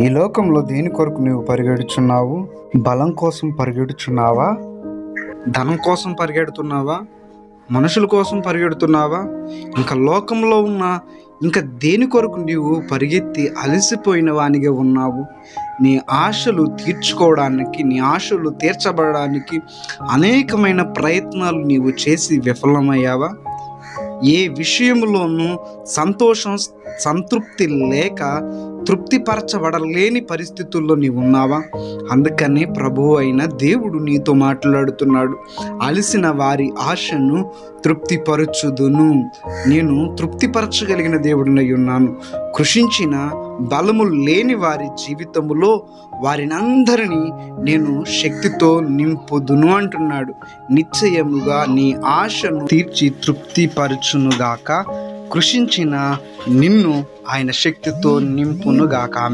ఈ లోకంలో దేని కొరకు నీవు పరిగెడుచున్నావు? బలం కోసం పరిగెడుచున్నావా? ధనం కోసం పరిగెడుతున్నావా? మనుషుల కోసం పరిగెడుతున్నావా? ఇంకా లోకంలో ఉన్న ఇంకా దేని కొరకు నీవు పరిగెత్తి అలసిపోయిన వానిగా ఉన్నావు? నీ ఆశలు తీర్చుకోవడానికి నీ ఆశలు తీర్చబడడానికి అనేకమైన ప్రయత్నాలు నీవు చేసి విఫలమయ్యావా? ఏ విషయంలోనూ సంతోషం సంతృప్తి లేక తృప్తిపరచబడలేని పరిస్థితుల్లో నీవు ఉన్నావా? అందుకనే ప్రభువు అయిన దేవుడు నీతో మాట్లాడుతున్నాడు. అలసిన వారి ఆశను తృప్తిపరచుదును. నేను తృప్తిపరచగలిగిన దేవుడినై ఉన్నాను. కృషించిన బలము లేని వారి జీవితములో వారిని అందరినీ నేను శక్తితో నింపుదును అంటున్నాడు. నిశ్చయముగా నీ ఆశను తీర్చి తృప్తిపరచునుగాక. కృషించిన నిన్ను ఆయన శక్తితో నింపునుగాక. ఆమె